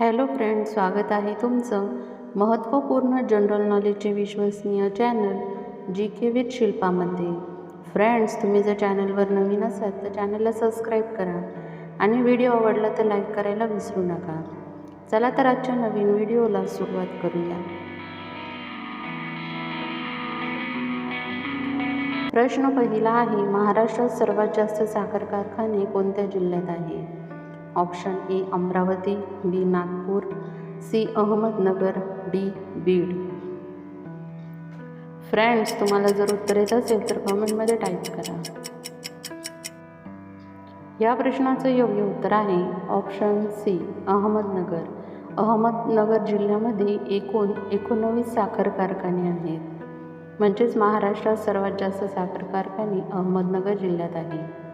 Hello friend स्वागत आहे तुमचं महत्त्वपूर्ण जनरल नॉलेजचे विश्वसनीय चॅनल जी के विथ शिल्पामध्ये. फ्रेंड्स तुम्ही जर चॅनलवर नवीन असाल तर चॅनलला सबस्क्राईब करा आणि व्हिडिओ आवडला तर लाईक करायला विसरू नका. चला तर आजच्या नवीन व्हिडिओला सुरुवात करूया. प्रश्न पहिला आहे महाराष्ट्रात सर्वात जास्त साखर कारखाने कोणत्या जिल्ह्यात आहे? Option A Amravati B Nagpur C Ahmednagar D Beed. Friends तुम्हाला जर उत्तर येत असेल तर कमेंटमध्ये टाईप करा. या प्रश्नाचं योग्य उत्तर आहे ऑप्शन सी अहमदनगर. अहमदनगर जिल्ह्यामध्ये एकूण एकोणवीस साखर कारखाने आहेत. म्हणजेच महाराष्ट्रात सर्वात जास्त साखर कारखाने अहमदनगर जिल्ह्यात आहे.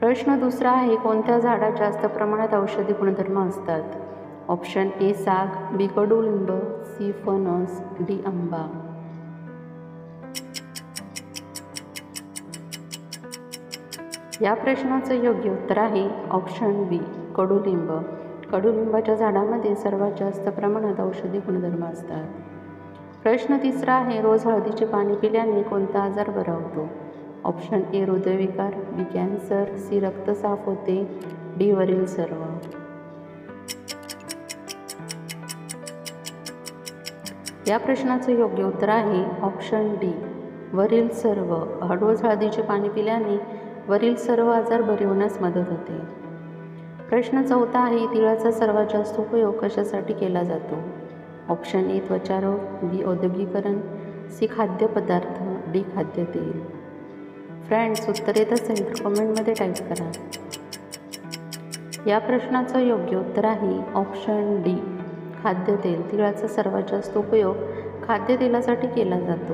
प्रश्न दुसरा आहे कोणत्या झाडात जास्त प्रमाणात औषधी गुणधर्म असतात? ऑप्शन ए साग बी कडुलिंब सी फणस डी आंबा. या प्रश्नाचं योग्य उत्तर आहे ऑप्शन बी कडुलिंब. कडुलिंबाच्या झाडामध्ये सर्वात जास्त प्रमाणात औषधी गुणधर्म असतात. प्रश्न तिसरा आहे रोज हळदीचे पाणी पिल्याने कोणता आजार बरा होतो? ऑप्शन ए हृदयविकार बी कॅन्सर सी रक्त साफ होते डी वरील सर्व. या प्रश्नाचं योग्य उत्तर आहे ऑप्शन डी वरील सर्व. हळदूळ हळदीचे पाणी पिल्याने वरील सर्व आजार बरे होण्यास मदत होते. प्रश्न चौथा आहे तिळाचा सर्वात जास्त उपयोग कशासाठी केला जातो? ऑप्शन ए त्वचारोग बी औद्योगिकरण सी खाद्यपदार्थ डी खाद्यतेल. फ्रेंड्स उत्तर येत असेल तर कमेंटमध्ये टाईप करा. या प्रश्नाचं योग्य उत्तर आहे ऑप्शन डी खाद्यतेल तिळाचा सर्वात जास्त उपयोग खाद्यतेलासाठी केला जातो.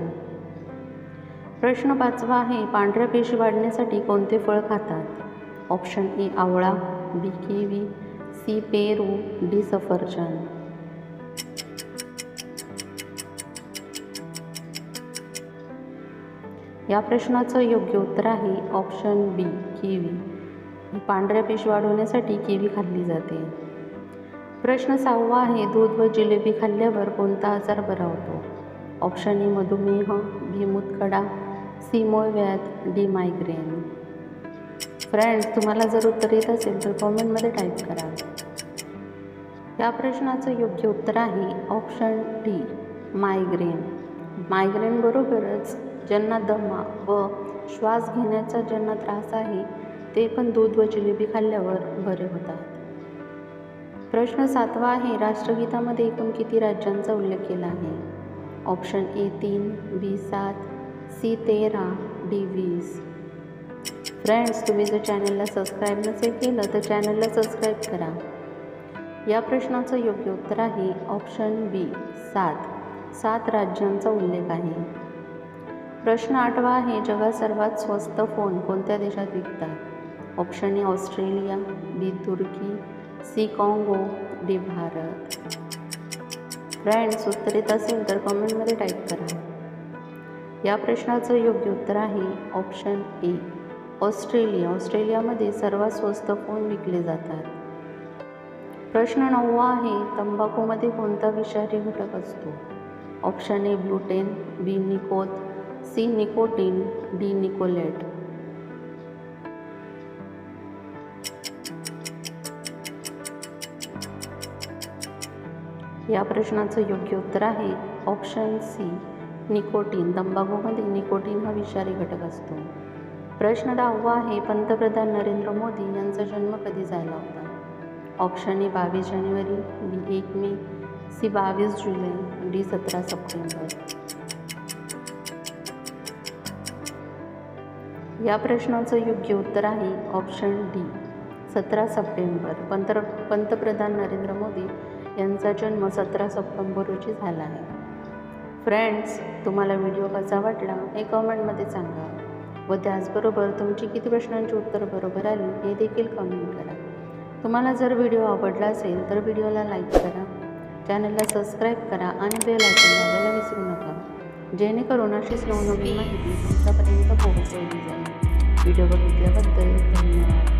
प्रश्न पाचवा आहे पांढऱ्या पेशी वाढण्यासाठी कोणते फळ खातात? ऑप्शन ए आवळा बी केवी सी पेरू डी सफरचंद. या प्रश्नाचं योग्य उत्तर आहे ऑप्शन बी किवी. पांढऱ्या पिश वाढवण्यासाठी किवी खाल्ली जाते. प्रश्न सहावा आहे दूध व जिलेबी खाल्ल्यावर कोणता आजार बरा होतो? ऑप्शन ए मधुमेह बी मुतकडा सी व्याध डी मायग्रेन फ्रेंड्स तुम्हाला जर उत्तर येत असेल तर कॉमेंटमध्ये टाईप करा. या प्रश्नाचं योग्य उत्तर आहे ऑप्शन डी मायग्रेन मायग्रेन बरोबरच ज्यांना दमा व श्वास घेण्याचा ज्यांना त्रास आहे ते पण दूध व जिलेबी खाल्ल्यावर बरे होतात. प्रश्न सातवा आहे राष्ट्रगीतामध्ये एकूण किती राज्यांचा उल्लेख केला आहे? ऑप्शन ए तीन बी सात सी तेरा डी वीस. फ्रेंड्स तुम्ही जर चॅनलला सबस्क्राईब नसेल केलं तर चॅनलला सबस्क्राईब करा. या प्रश्नाचं योग्य उत्तर आहे ऑप्शन बी सात. सात राज्यांचा उल्लेख आहे. प्रश्न आठवा आहे जगात सर्वात स्वस्त फोन कोणत्या देशात विकतात? Option A Australia B Turkey C Congo D Bharat. Friends उत्तर येत असेल तर कमेंटमध्ये टाईप करा. या प्रश्नाचं योग्य उत्तर आहे ऑप्शन ए ऑस्ट्रेलिया. ऑस्ट्रेलियामध्ये सर्वात स्वस्त फोन विकले जातात. प्रश्न नववा आहे तंबाखूमध्ये कोणता विषारी घटक असतो? ऑप्शन ए ग्लुटेन बी निकोत सी निकोटीन डी निकोलेट. या प्रश्नाचं योग्य उत्तर आहे ऑप्शन सी निकोटीन. तंबाखूमध्ये निकोटीन हा विषारी घटक असतो. प्रश्न दहावा आहे पंतप्रधान नरेंद्र मोदी यांचा जन्म कधी झाला होता? ऑप्शन ए बावीस जानेवारी बी एक मे सी बावीस जुलै डी सतरा सप्टेंबर. या प्रश्नाचं योग्य उत्तर आहे ऑप्शन डी सतरा सप्टेंबर. पंत पंतप्रधान नरेंद्र मोदी यांचा जन्म सतरा सप्टेंबर रोजी झाला आहे. फ्रेंड्स तुम्हाला व्हिडिओ कसा वाटला हे कमेंटमध्ये सांगा. व त्याचबरोबर तुमची किती प्रश्नांची उत्तर बरोबर आली हे देखील कमेंट करा. तुम्हाला जर व्हिडिओ आवडला असेल तर व्हिडिओला लाईक करा. चॅनलला सबस्क्राईब करा आणि बेल आयकॉन जेणेकरून अशीच नवनवीन माहिती तुमच्यापर्यंत पोहोचवली जाईल व्हिडिओ बघितल्याबद्दल धन्यवाद.